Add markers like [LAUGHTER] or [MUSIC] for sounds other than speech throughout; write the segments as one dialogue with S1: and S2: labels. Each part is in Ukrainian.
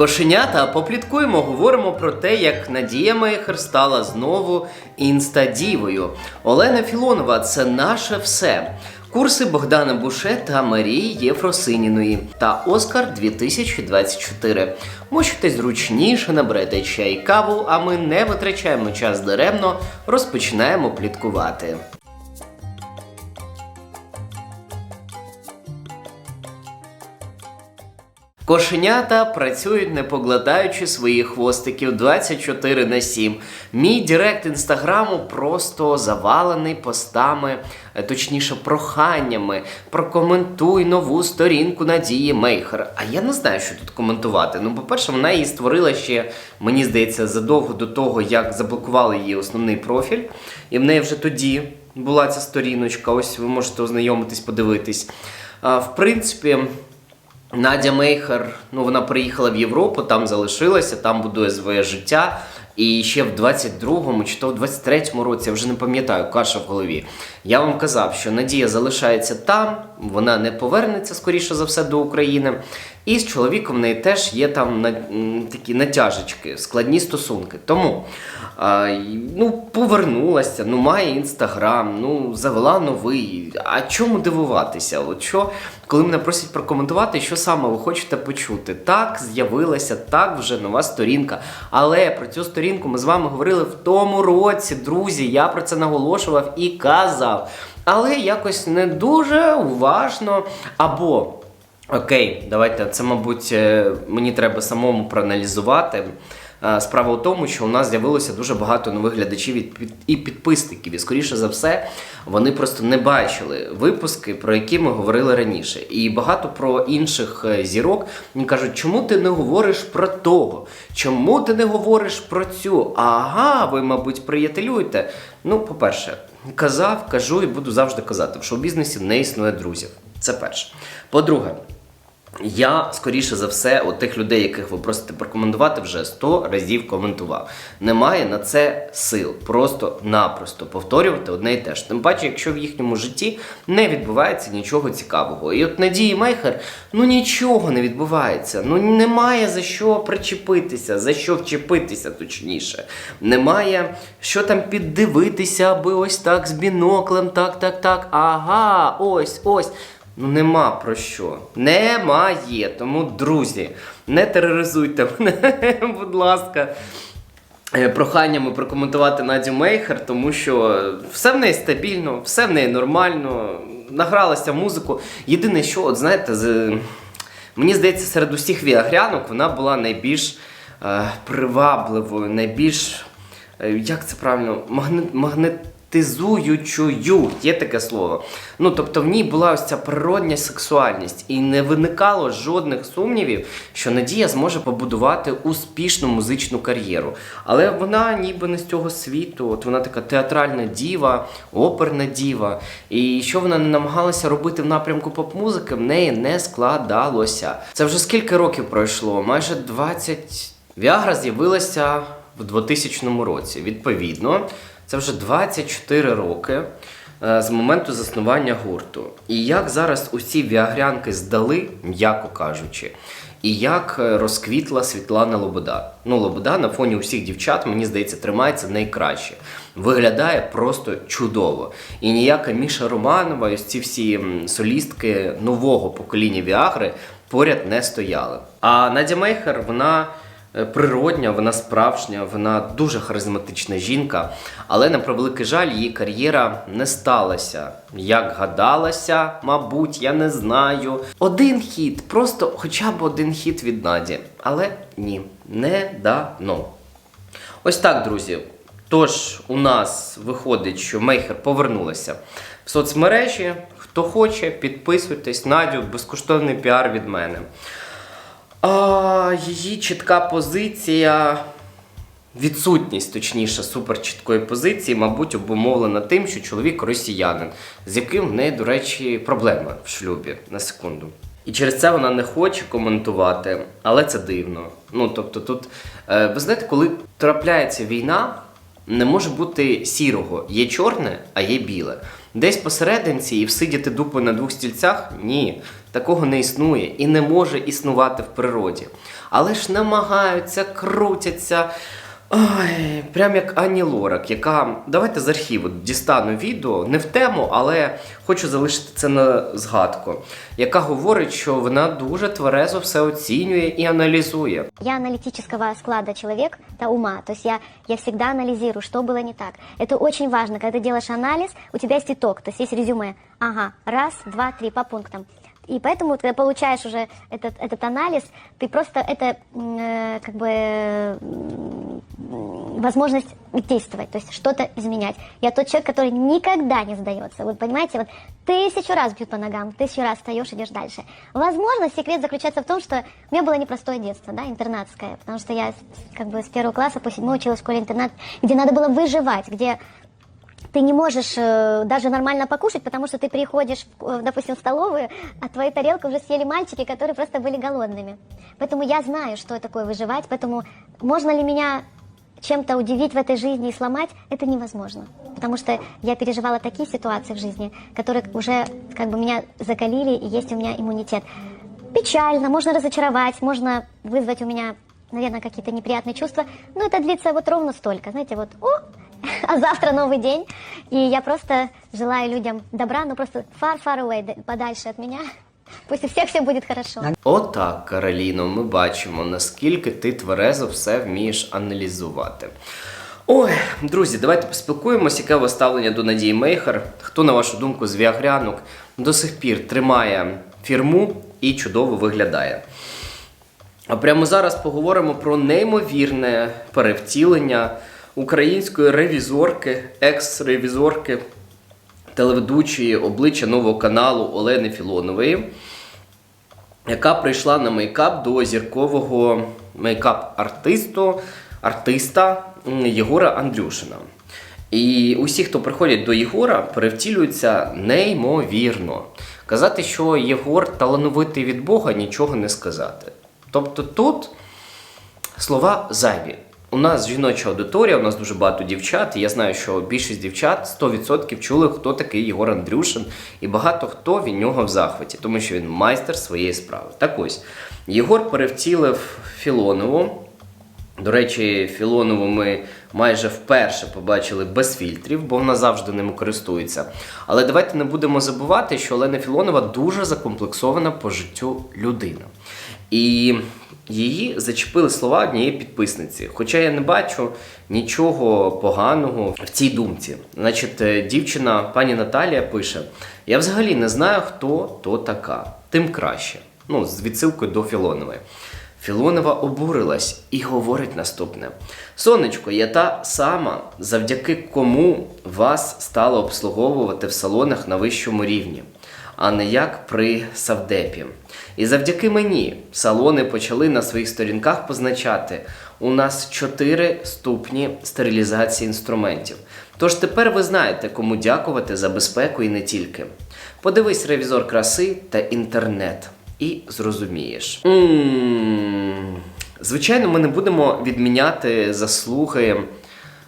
S1: Кошенята попліткуємо, говоримо про те, як Надія Мейхер стала знову інстадівою. Олена Філонова це наше все. Курси Богдана Буше та Марії Єфросиніної та Оскар 2024. Мочите зручніше, наберете чай каву, а ми не витрачаємо час даремно, розпочинаємо пліткувати. Кошенята працюють не покладаючи своїх хвостиків 24 на 7. Мій директ інстаграму просто завалений постами, е, точніше, проханнями. Прокоментуй нову сторінку Надії Мейхер. А я не знаю, що тут коментувати. Ну, по-перше, вона її створила ще, мені здається, задовго до того, як заблокували її основний профіль. І в неї вже тоді була ця сторіночка. Ось ви можете ознайомитись, подивитись. В принципі. Надя Мейхер, ну вона приїхала в Європу, там залишилася, там будує своє життя. І ще в 22-му чи то в 23-му році, я вже не пам'ятаю, каша в голові. Я вам казав, що Надія залишається там, вона не повернеться, скоріше за все, до України. І з чоловіком в неї теж є там на, такі натяжечки, складні стосунки. Тому а, ну, повернулася, ну має інстаграм, ну завела новий. А чому дивуватися? От що, коли мене просять прокоментувати, що саме ви хочете почути? Так, з'явилася, так вже нова сторінка. Але про цю сторінку ми з вами говорили в тому році, друзі. Я про це наголошував і казав. Але якось не дуже уважно або. Окей, давайте. Це, мабуть, е, мені треба самому проаналізувати. Е, Справа у тому, що у нас з'явилося дуже багато нових глядачів і підписників. І скоріше за все, вони просто не бачили випуски, про які ми говорили раніше. І багато про інших е, зірок мені кажуть, чому ти не говориш про того? Чому ти не говориш про цю? Ага, ви, мабуть, приятелюєте. Ну, по-перше, казав, кажу і буду завжди казати, що в шоу-бізнесі не існує друзів. Це перше. По-друге, я, скоріше за все, от тих людей, яких ви просите прокоментувати, вже 100 разів коментував. Немає на це сил. Просто-напросто повторювати одне і те ж. Тим паче, якщо в їхньому житті не відбувається нічого цікавого. І от Надії Мейхер, ну нічого не відбувається. Ну немає за що причепитися, за що вчепитися, точніше. Немає що там піддивитися, аби ось так з біноклем, так, так, так. Ага, ось, ось. Ну нема про що. Немає. Тому, друзі, не тероризуйте [LAUGHS] мене, будь ласка. е, Проханнями прокоментувати Надю Мейхер, тому що все в неї стабільно, все в неї нормально, награлася музику. Єдине, що, от знаєте, з... мені здається, серед усіх віагрянок вона була найбільш е, привабливою, найбільш, е, як це правильно, магне... магнетизуючою, є таке слово. Ну, тобто в ній була ось ця природня сексуальність, і не виникало жодних сумнівів, що Надія зможе побудувати успішну музичну кар'єру. Але вона ніби не з цього світу. От вона така театральна діва, оперна діва. І що вона не намагалася робити в напрямку поп-музики, в неї не складалося. Це вже скільки років пройшло? Майже 20... Віагра з'явилася в 2000 році. Відповідно, це вже 24 роки е, з моменту заснування гурту. І як зараз усі віагрянки здали, м'яко кажучи, і як е, розквітла Світлана Лобода. Ну, Лобода на фоні усіх дівчат, мені здається, тримається найкраще. Виглядає просто чудово. І ніяка Міша Романова, і ось ці всі солістки нового покоління Віагри поряд не стояли. А Надя Мейхер, вона природня, вона справжня, вона дуже харизматична жінка. Але на превеликий жаль, її кар'єра не сталася. Як гадалася, мабуть, я не знаю. Один хіт, просто хоча б один хіт від Наді. Але ні, не дано. Ось так, друзі. Тож у нас виходить, що Мейхер повернулася в соцмережі. Хто хоче, підписуйтесь. Надю, безкоштовний піар від мене. А, її чітка позиція, відсутність, точніше, суперчіткої позиції, мабуть, обумовлена тим, що чоловік росіянин, з яким в неї, до речі, проблеми в шлюбі на секунду. І через це вона не хоче коментувати, але це дивно. Ну тобто, тут, е, ви знаєте, коли трапляється війна, Не може бути сірого. Є чорне, а є біле. Десь посерединці і всидіти дупою на двох стільцях? Ні, такого не існує і не може існувати в природі. Але ж намагаються, крутяться. Ой, прям як Ані Лорак, яка. Давайте з архіву дістану відео, не в тему, але хочу залишити це на згадку, яка говорить, що вона дуже тверезо все оцінює і аналізує.
S2: Я аналитического склада человек, да, ума. То есть я, я всегда анализирую, что было не так. Это очень важно. Когда ты делаешь анализ, у тебя есть итог, то есть есть резюме. Ага, раз, два, три, по пунктам. И поэтому, когда получаешь уже этот, этот анализ, ты просто это э, как бы м, возможность действовать, то есть что-то изменять. Я тот человек, который никогда не сдается. Вот понимаете, вот тысячу раз бьют по ногам, тысячу раз встаешь, идешь дальше. Возможно, секрет заключается в том, что у меня было непростое детство, да, интернатское, потому что я как бы с первого класса по седьмой училась в школе-интернат, где надо было выживать, где ты не можешь э, даже нормально покушать, потому что ты приходишь, э, допустим, в столовую, а твою тарелку уже съели мальчики, которые просто были голодными. Поэтому я знаю, что такое выживать, поэтому можно ли меня чем-то удивить в этой жизни и сломать, это невозможно. Потому что я переживала такие ситуации в жизни, которые уже как бы меня закалили, и есть у меня иммунитет. Печально, можно разочаровать, можно вызвать у меня, наверное, какие-то неприятные чувства, но это длится вот ровно столько, знаете, вот, о, а завтра новый день, и я просто желаю людям добра, но просто far-far away, подальше от меня. [LAUGHS] Пусть у всех все будет хорошо.
S1: Отак, Кароліно, ми бачимо, наскільки ти тверезо все вмієш аналізувати. Ой, друзі, давайте поспілкуємось, яке ставлення до Надії Мейхер. Хто, на вашу думку, з віагрянок до сих пір тримає фірму і чудово виглядає. А прямо зараз поговоримо про неймовірне перевтілення української ревізорки, екс-ревізорки, телеведучої обличчя нового каналу Олени Філонової, яка прийшла на мейкап до зіркового мейкап-артисту, артиста Єгора Андрюшина. І усі, хто приходять до Єгора, перевтілюються неймовірно. Казати, що Єгор талановитий від Бога, нічого не сказати. Тобто тут слова зайві. У нас жіноча аудиторія, у нас дуже багато дівчат. І я знаю, що більшість дівчат 100% чули, хто такий Єгор Андрюшин, і багато хто від нього в захваті, тому що він майстер своєї справи. Так ось, Єгор перевтілив Філонову. До речі, Філонову ми майже вперше побачили без фільтрів, бо вона завжди ними користується. Але давайте не будемо забувати, що Олена Філонова дуже закомплексована по життю людина. І її зачепили слова однієї підписниці. Хоча я не бачу нічого поганого в цій думці. Значить, е, дівчина пані Наталія пише: Я взагалі не знаю, хто то така, тим краще. Ну, з відсилкою до Філонової. Філонова обурилась і говорить наступне: Сонечко, я та сама, завдяки кому вас стало обслуговувати в салонах на вищому рівні, а не як при Савдепі. І завдяки мені салони почали на своїх сторінках позначати: у нас 4 ступні стерилізації інструментів. Тож тепер ви знаєте, кому дякувати за безпеку і не тільки. Подивись ревізор краси та інтернет і зрозумієш. Звичайно, ми не будемо відміняти заслуги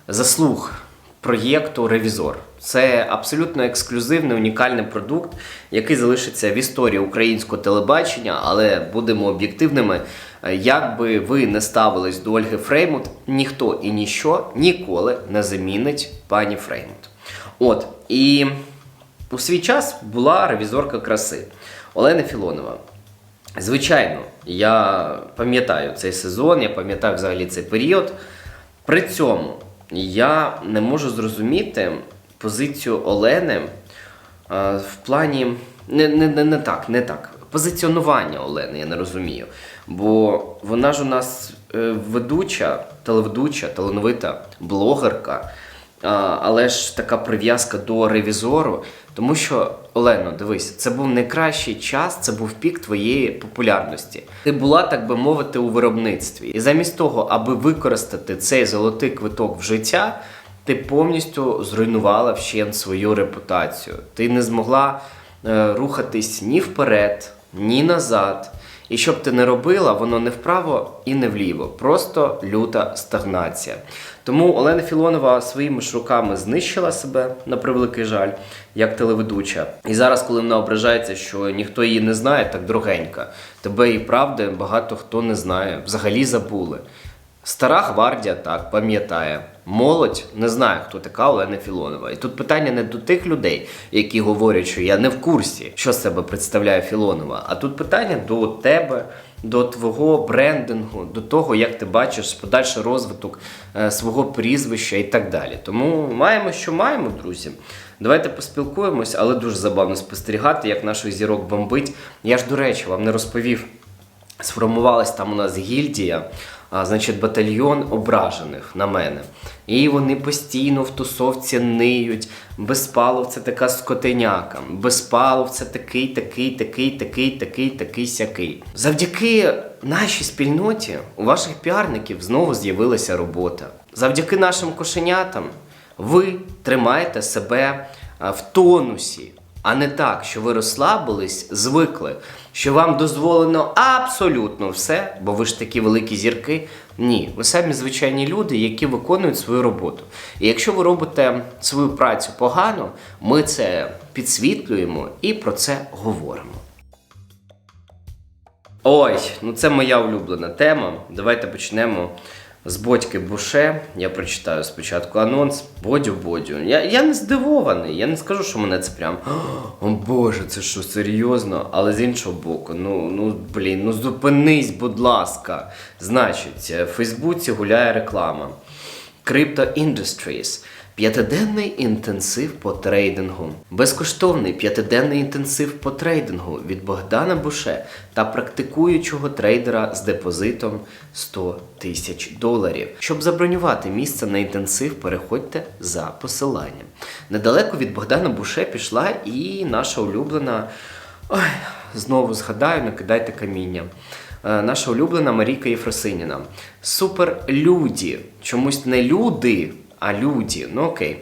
S1: заслуг проєкту Ревізор. Це абсолютно ексклюзивний, унікальний продукт, який залишиться в історії українського телебачення, але будемо об'єктивними. Як би ви не ставились до Ольги Фреймут, ніхто і ніщо ніколи не замінить пані Фреймут. От і у свій час була ревізорка краси Олена Філонова. Звичайно, я пам'ятаю цей сезон, я пам'ятаю взагалі цей період. При цьому я не можу зрозуміти позицію Олени е, в плані не, не, не, не так, не так. Позиціонування Олени я не розумію. Бо вона ж у нас е, ведуча, телеведуча, талановита блогерка. Але ж така прив'язка до ревізору, тому що Олено, дивись, це був найкращий час, це був пік твоєї популярності. Ти була, так би мовити, у виробництві. І замість того, аби використати цей золотий квиток в життя, ти повністю зруйнувала вщент свою репутацію. Ти не змогла е, рухатись ні вперед, ні назад. І що б ти не робила, воно не вправо і не вліво. Просто люта стагнація. Тому Олена Філонова своїми ж руками знищила себе на превеликий жаль, як телеведуча. І зараз, коли вона ображається, що ніхто її не знає, так дорогенька. Тебе і правди багато хто не знає, взагалі забули. Стара гвардія так пам'ятає. Молодь не знає, хто така Олена Філонова. І тут питання не до тих людей, які говорять, що я не в курсі, що з себе представляє Філонова. А тут питання до тебе, до твого брендингу, до того, як ти бачиш подальший розвиток е, свого прізвища і так далі. Тому маємо, що маємо, друзі. Давайте поспілкуємось, але дуже забавно спостерігати, як наших зірок бомбить. Я ж, до речі, вам не розповів сформувалась там у нас гільдія, значить, батальйон ображених на мене. І вони постійно в тусовці ниють. Безпалов це така скотеняка. Безпалов це такий, такий, такий, такий, такий, такий сякий. Завдяки нашій спільноті у ваших піарників знову з'явилася робота. Завдяки нашим кошенятам ви тримаєте себе в тонусі. А не так, що ви розслабились, звикли, що вам дозволено абсолютно все, бо ви ж такі великі зірки. Ні, ви самі звичайні люди, які виконують свою роботу. І якщо ви робите свою працю погано, ми це підсвітлюємо і про це говоримо. Ой, ну це моя улюблена тема. Давайте почнемо з Бодьки Буше. Я прочитаю спочатку анонс. Бодю Бодю. Я, я не здивований. Я не скажу, що мене це прям. О Боже, це що серйозно? Але з іншого боку, ну, ну блін, ну зупинись, будь ласка. Значить, в Фейсбуці гуляє реклама. Crypto Industries. П'ятиденний інтенсив по трейдингу. Безкоштовний п'ятиденний інтенсив по трейдингу від Богдана Буше та практикуючого трейдера з депозитом 100 тисяч доларів. Щоб забронювати місце на інтенсив, переходьте за посиланням. Недалеко від Богдана Буше пішла і наша улюблена. Ой, знову згадаю, не кидайте каміння. Е, Наша улюблена Марійка Єфросиніна. Суперлюді. Чомусь не люди, а люді. Ну окей.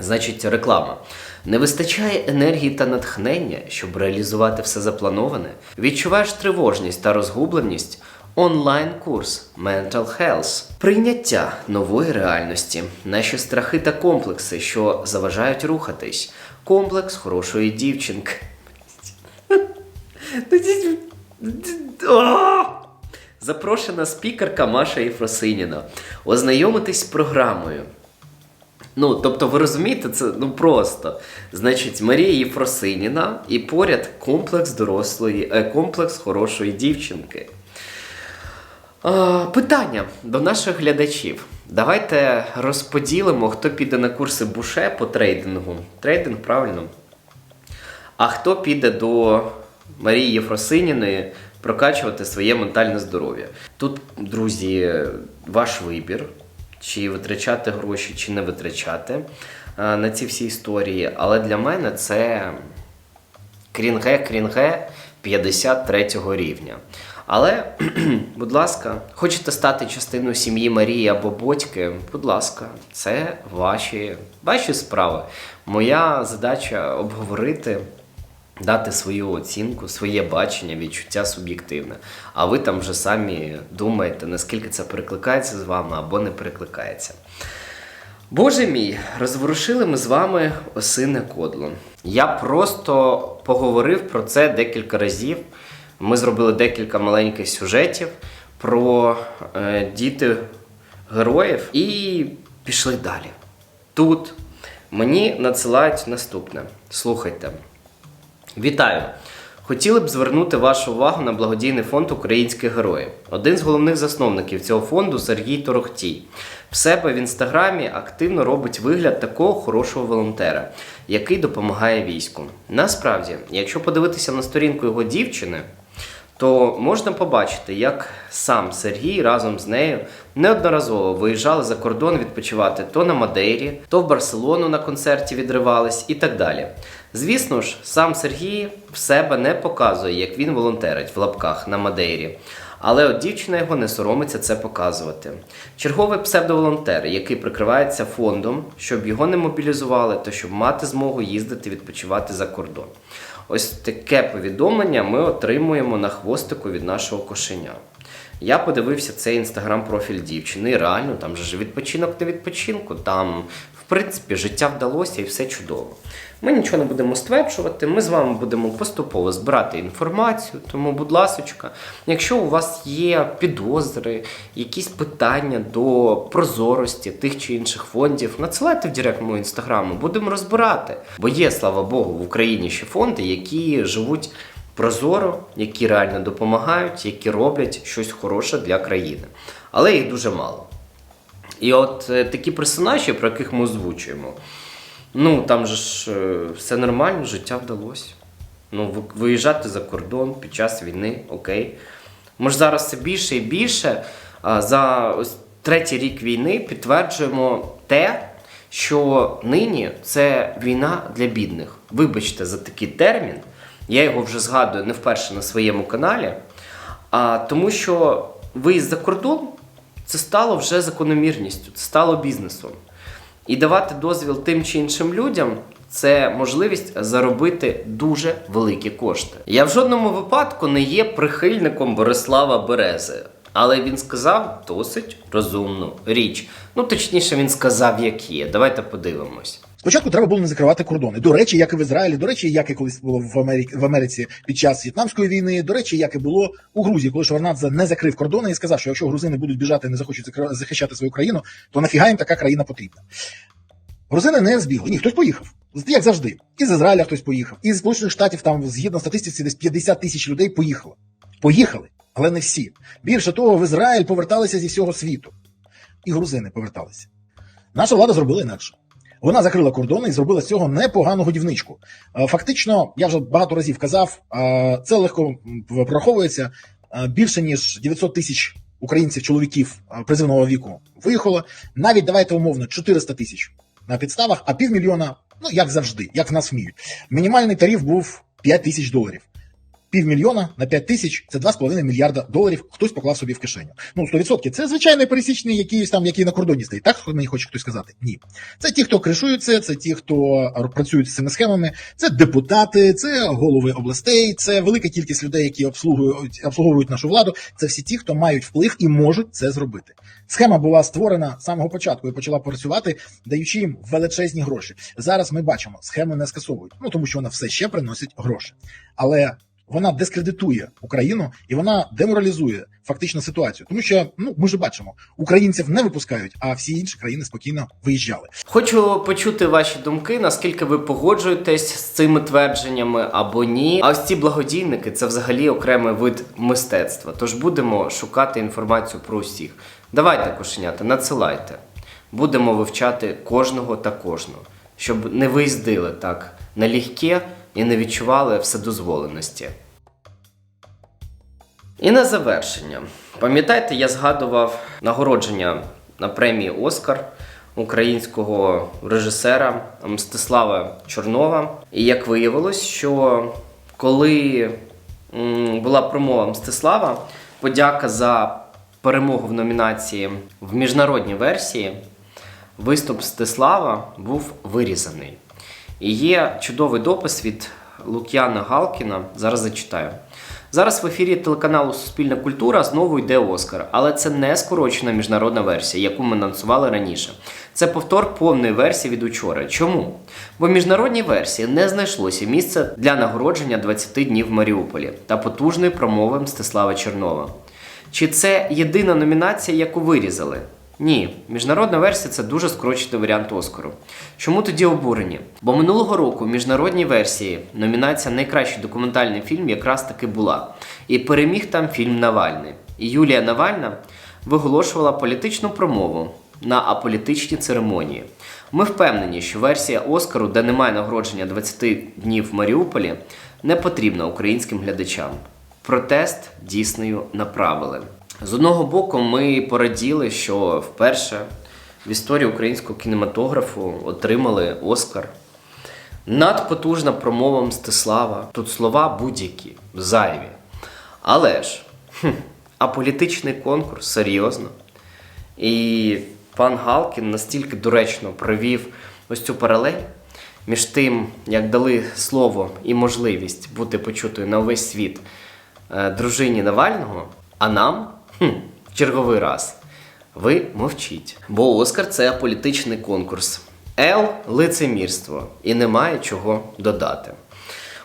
S1: Значить, реклама. Не вистачає енергії та натхнення, щоб реалізувати все заплановане. Відчуваєш тривожність та розгубленість. Онлайн-курс Mental Health. Прийняття нової реальності. Наші страхи та комплекси, що заважають рухатись. Комплекс хорошої дівчинки. Запрошена спікерка Маша Єфросиніна. Ознайомитись з програмою. Ну, тобто, ви розумієте, це ну просто. Значить, Марія Єфросиніна і поряд комплекс дорослої, е, комплекс хорошої дівчинки. А, питання до наших глядачів. Давайте розподілимо, хто піде на курси Буше по трейдингу. Трейдинг, правильно? А хто піде до Марії Єфросиніної прокачувати своє ментальне здоров'я? Тут, друзі, ваш вибір, чи витрачати гроші, чи не витрачати е, на ці всі історії. Але для мене це крінге, крінге 53 рівня. Але, [CLEARS THROAT] будь ласка, хочете стати частиною сім'ї Марії або Бодьки, будь ласка, це ваші, ваші справи. Моя задача обговорити, дати свою оцінку, своє бачення, відчуття суб'єктивне. А ви там вже самі думаєте, наскільки це перекликається з вами або не перекликається. Боже мій, розворушили ми з вами осине кодло. Я просто поговорив про це декілька разів. Ми зробили декілька маленьких сюжетів про е, діти героїв і пішли далі. Тут мені надсилають наступне. Слухайте. Вітаю! Хотіли б звернути вашу увагу на благодійний фонд українських героїв. Один з головних засновників цього фонду Сергій Торохтій. В себе в інстаграмі активно робить вигляд такого хорошого волонтера, який допомагає війську. Насправді, якщо подивитися на сторінку його дівчини, то можна побачити, як сам Сергій разом з нею неодноразово виїжджали за кордон відпочивати то на Мадейрі, то в Барселону на концерті відривались і так далі. Звісно ж, сам Сергій в себе не показує, як він волонтерить в лапках на Мадейрі. Але от дівчина його не соромиться це показувати. Черговий псевдоволонтер, який прикривається фондом, щоб його не мобілізували, та щоб мати змогу їздити відпочивати за кордон. ось таке повідомлення ми отримуємо на хвостику від нашого кошеня. Я подивився цей інстаграм-профіль дівчини, і реально там же відпочинок не відпочинку, там, в принципі, життя вдалося і все чудово. Ми нічого не будемо стверджувати, ми з вами будемо поступово збирати інформацію. Тому, будь ласочка, якщо у вас є підозри, якісь питання до прозорості тих чи інших фондів, надсилайте в директ мого інстаграму, будемо розбирати. Бо є, слава Богу, в Україні ще фонди, які живуть прозоро, які реально допомагають, які роблять щось хороше для країни. Але їх дуже мало. І от е, такі персонажі, про яких ми озвучуємо, ну там же ж е, все нормально, життя вдалося. Ну, виїжджати за кордон під час війни, окей. Ми ж зараз все більше і більше за ось третій рік війни підтверджуємо те, що нині це війна для бідних. Вибачте за такий термін. Я його вже згадую не вперше на своєму каналі. А, тому що виїзд за кордон це стало вже закономірністю, це стало бізнесом. І давати дозвіл тим чи іншим людям це можливість заробити дуже великі кошти. Я в жодному випадку не є прихильником Борислава Берези, але він сказав досить розумну річ. Ну, точніше, він сказав, як є. Давайте подивимось.
S3: Спочатку треба було не закривати кордони. До речі, як і в Ізраїлі, до речі, як і колись було в Америці, в Америці під час В'єтнамської війни, до речі, як і було у Грузії, коли Шварнадзе не закрив кордони і сказав, що якщо грузини будуть біжати і не захочуть захищати свою країну, то нафіга їм така країна потрібна. Грузини не збігли. Ні, хтось поїхав. Як завжди. Із Ізраїля хтось поїхав. Із Сполучених Штатів, там, згідно статистиці, десь 50 тисяч людей поїхало. Поїхали, але не всі. Більше того, в Ізраїль поверталися зі всього світу. І грузини поверталися. Наша влада зробила інакше. Вона закрила кордони і зробила з цього непогану годівничку. Е, Фактично, я вже багато разів казав, е, це легко прораховується. Е, Більше ніж 900 тисяч українців, чоловіків призивного віку виїхало. Навіть давайте умовно 400 тисяч на підставах, а півмільйона, ну як завжди, як в нас вміють. Мінімальний тариф був 5 тисяч доларів. Півмільйона на 5 тисяч це 2,5 мільярда доларів. Хтось поклав собі в кишеню. Ну 100% це звичайний пересічний якийсь там, який на кордоні стоїть. Так мені хоче хтось сказати? Ні. Це ті, хто кришується, це ті, хто працюють з цими схемами, це депутати, це голови областей, це велика кількість людей, які обслуговують, обслуговують нашу владу. Це всі ті, хто мають вплив і можуть це зробити. Схема була створена з самого початку і почала працювати, даючи їм величезні гроші. Зараз ми бачимо, схему не скасовують, ну тому що вона все ще приносить гроші. Але вона дискредитує Україну і вона деморалізує фактично ситуацію, тому що ну ми ж бачимо, українців не випускають, а всі інші країни спокійно виїжджали.
S1: Хочу почути ваші думки, наскільки ви погоджуєтесь з цими твердженнями або ні. А ось ці благодійники це взагалі окремий вид мистецтва. Тож будемо шукати інформацію про усіх. Давайте, кошенята, надсилайте. Будемо вивчати кожного та кожного, щоб не виїздили так налегке і не відчували вседозволеності. І на завершення. Пам'ятаєте, я згадував нагородження на премії Оскар українського режисера Мстислава Чорнова. І як виявилось, що коли була промова Мстислава, подяка за перемогу в номінації в міжнародній версії, виступ Мстислава був вирізаний. І є чудовий допис від Лук'яна Галкіна. Зараз зачитаю. Зараз в ефірі телеканалу Суспільна культура знову йде Оскар, але це не скорочена міжнародна версія, яку ми анонсували раніше. Це повтор повної версії від учора. Чому? Бо в міжнародній версії не знайшлося місця для нагородження 20 днів в Маріуполі та потужної промови Мстислава Чернова. Чи це єдина номінація, яку вирізали? Ні, міжнародна версія це дуже скорочений варіант Оскару. Чому тоді обурені? Бо минулого року в міжнародній версії номінація Найкращий документальний фільм якраз таки була. І переміг там фільм Навальний. І Юлія Навальна виголошувала політичну промову на аполітичній церемонії. Ми впевнені, що версія Оскару, де немає нагородження 20 днів в Маріуполі, не потрібна українським глядачам. Протест дійсною направили. З одного боку, ми пораділи, що вперше в історії українського кінематографу отримали Оскар. Надпотужна промова Мстислава. Тут слова будь-які, зайві. Але ж, хм, а політичний конкурс серйозно. І пан Галкін настільки доречно провів ось цю паралель, між тим, як дали слово і можливість бути почутою на весь світ е, дружині Навального, а нам хм, черговий раз. Ви мовчіть. Бо Оскар це політичний конкурс. Л лицемірство. І немає чого додати.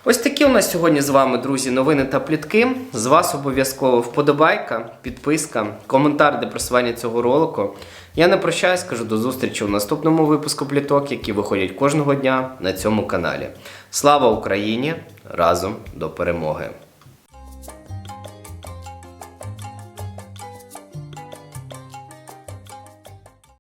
S1: Ось такі у нас сьогодні з вами, друзі, новини та плітки. З вас обов'язково вподобайка, підписка, коментар для просування цього ролику. Я не прощаюсь, кажу до зустрічі у наступному випуску пліток, які виходять кожного дня на цьому каналі. Слава Україні! Разом до перемоги!